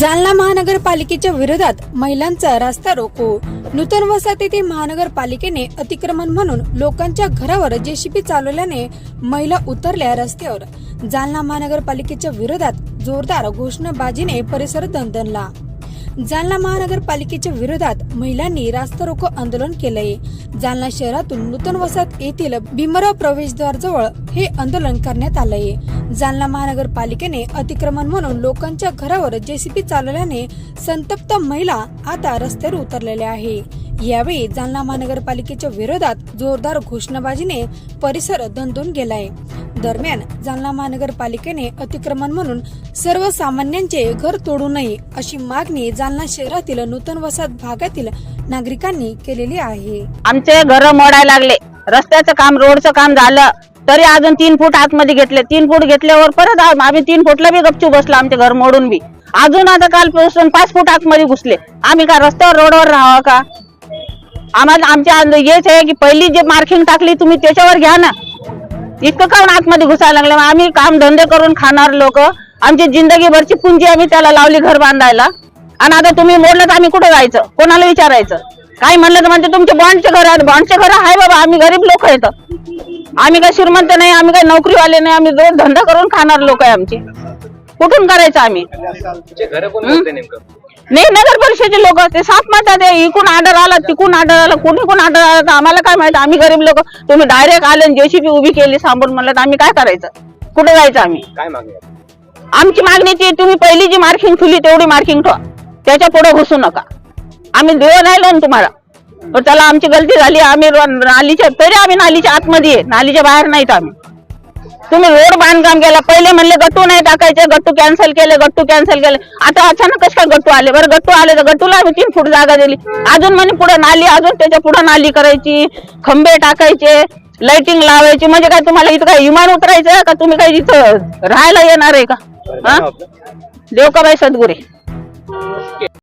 जालना महानगरपालिकेच्या विरोधात महिलांचा रास्ता रोको. नूतन वसाहत येथे महानगरपालिकेने अतिक्रमण म्हणून लोकांच्या घरावर जेसीबी चालवल्याने महिला उतरल्या रस्त्यावर. जालना महानगरपालिकेच्या विरोधात जोरदार घोषणाबाजीने परिसर दणदणला. जालना महानगरपालिकेच्या विरोधात महिलांनी रास्ता रोको आंदोलन केलंय. जालना शहरातून नूतन वसाहत येथील भीमराव प्रवेशद्वार जवळ हे आंदोलन करण्यात आलंय. जालना महानगरपालिकेने अतिक्रमण म्हणून लोकांच्या घरावर जेसीबी चालवल्याने संतप्त महिला आता रस्त्यावर उतरलेल्या आहे यावेळी जालना महानगरपालिकेच्या विरोधात जोरदार घोषणाबाजीने परिसर दणदून गेलाय. दरम्यान जालना महानगरपालिकेने अतिक्रमण म्हणून सर्वसामान्यांचे घर तोडू नये अशी मागणी जालना शहरातील नूतन वसाहत भागातील नागरिकांनी केलेली आहे. आमचे घर मोडायला लागले. रस्त्याचं काम रोडचं काम झालं तरी अजून तीन फूट आतमध्ये घेतले. तीन फूट घेतल्यावर परत आम्ही तीन फुटला बी गपचू बसलो आमचे घर मोडून बी. अजून आता कालपासून पाच फूट आतमध्ये घुसले. आम्ही का रस्त्यावर रोडवर राहावं का? आम्हाला आमच्या हेच आहे की पहिली जे मार्किंग टाकली तुम्ही त्याच्यावर घ्या ना. इतकं काऊन आतमध्ये घुसायला लागलं? मग आम्ही काम धंदे करून खाणार लोक. आमची जिंदगीभरची पुंजी आम्ही त्याला लावली घर बांधायला. आणि आता तुम्ही मोडलं तर आम्ही कुठे जायचं? कोणाला विचारायचं? काय म्हणलं तर म्हणजे तुमचे बॉन्डचे घर आहेत. बॉन्डचे घर आहे बाबा. आम्ही गरीब लोक आहेत. आम्ही काय श्रीमंत नाही आम्ही काय नोकरीवाले नाही. आम्ही दोन धंदा करून खाणार लोक आहे आमची. कुठून करायचं आम्ही? नाही नगर परिषदेचे लोक ते साफ म्हणतात हे इकून ऑर्डर आला तिकून ऑर्डर आला कोणी कोण ऑर्डर आला तर आम्हाला काय माहिती? आम्ही गरीब लोक. तुम्ही डायरेक्ट आले जेसीबी उभी केली सांबून म्हणलं तर आम्ही काय करायचं? कुठे जायचं आम्ही? काय मागणी आहे? आमची मागणी ती तुम्ही पहिली जी मार्किंग ठेवली तेवढी मार्किंग ठेवा. त्याच्या पुढे घुसू नका. आम्ही देव नाही ना तुम्हाला. पण चला आमची गलती झाली आम्ही रो- नालीच्या तरी आम्ही नालीच्या आतमध्ये आहे. नालीच्या बाहेर नाहीत आम्ही. तुम्ही रोड बांधकाम केला पहिले म्हणले गट्टू नाही टाकायचे गट्टू कॅन्सल केले गट्टू कॅन्सल केले. आता अचानक कसं काय गट्टू आले? बरं गट्टू आले तर गट्टूला तीन फूट जागा दिली. अजून म्हणे पुढे नाली अजून त्याच्या पुढे नाली करायची खंबे टाकायचे लाइटिंग लावायची. म्हणजे काय तुम्हाला इथं काय विमान उतरायचं का? तुम्ही काय इथं राहायला येणार आहे का? हा? देवकाबाई सद्गुरे.